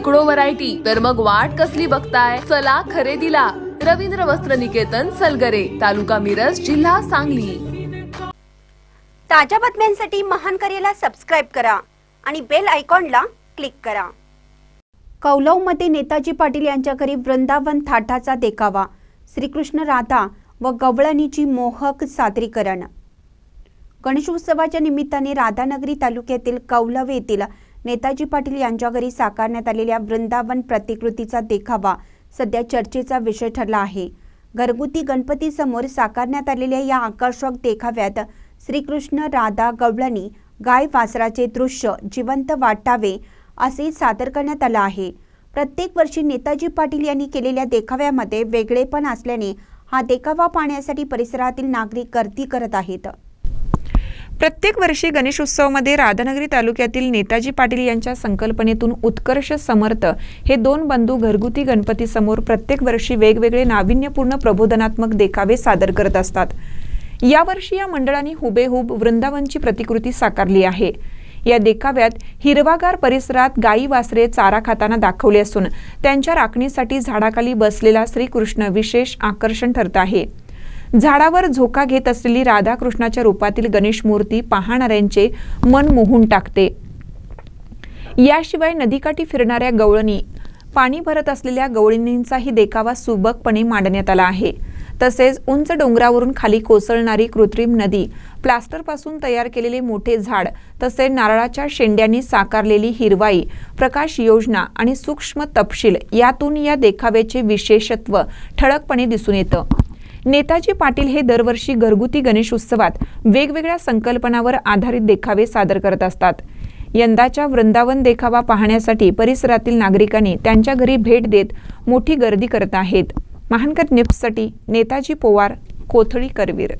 शेकडो व्हरायटी तर मग वाट कसली बघताय? चला खरेदीला. रवींद्र वस्त्र निकेतन सलगरे तालुका मिरज जिल्हा सांगली. ताज्या बातम्यांसाठी महान करेला सबस्क्राईब करा आणि बेल आयकॉनला क्लिक करा. कौलवमध्ये नेताजी पाटील यांच्या घरी वृंदावन थाटाचा देखावा. श्रीकृष्ण राधा व गवळणीची मोहक सादरीकरण. गणेशोत्सवाच्या निमित्ताने राधानगरी तालुक्यातील कौलव येथील नेताजी पाटील यांच्या घरी साकारण्यात आलेल्या वृंदावन प्रतिकृतीचा देखावा सध्या चर्चेचा विषय ठरला आहे. घरगुती गणपतीसमोर साकारण्यात आलेल्या या आकर्षक देखाव्यात श्रीकृष्ण राधा गवळणी गाय वासराचे दृश्य जिवंत वाटावे असे सादर करण्यात आलं आहे. प्रत्येक वर्षी नेताजी पाटील यांनी केलेल्या देखाव्यामध्ये वेगळेपण असल्याने हा देखावा पाहण्यासाठी परिसरातील नागरिक गर्दी करत आहेत. प्रत्येक वर्षी गणेशोत्सवामध्ये राधानगरी तालुक्यातील नेताजी पाटील यांच्या संकल्पनेतून उत्कर्ष समर्थ हे दोन बंधू घरगुती गणपतीसमोर प्रत्येक वर्षी वेगवेगळे नाविन्यपूर्ण प्रबोधनात्मक देखावे सादर करत असतात. यावर्षी या मंडळाने हुबेहूब वृंदावनची प्रतिकृती साकारली आहे. या देखाव्यात हिरवागार परिसरात गायी वासरे चारा खाताना दाखवले असून त्यांच्या राखणीसाठी झाडाखाली बसलेला श्रीकृष्ण विशेष आकर्षण ठरत आहे. झाडावर झोका घेत असलेली राधाकृष्णाच्या रूपातील गणेश मूर्ती पाहणाऱ्यांचे मन मोहून टाकते. याशिवाय नदीकाठी फिरणाऱ्या गवळणी पाणी भरत असलेल्या गवळणींचाही देखावा सुबकपणे मांडण्यात आला आहे. तसेच उंच डोंगरावरून खाली कोसळणारी कृत्रिम नदी प्लास्टरपासून तयार केलेले मोठे झाड तसेच नारळाच्या शेंड्यांनी साकारलेली हिरवाई प्रकाश योजना आणि सूक्ष्म तपशील यातून या देखाव्याचे विशेषत्व ठळकपणे दिसून येतं. नेताजी पाटील हे दरवर्षी घरगुती गणेश उत्सवात वेगवेगळ्या संकल्पनावर आधारित देखावे सादर करत असतात. यंदाच्या वृंदावन देखावा पाहण्यासाठी परिसरातील नागरिकांनी त्यांच्या घरी भेट देत मोठी गर्दी करत आहेत. महानकर निप्ससाठी नेताजी पोवार कोथळी करवीर.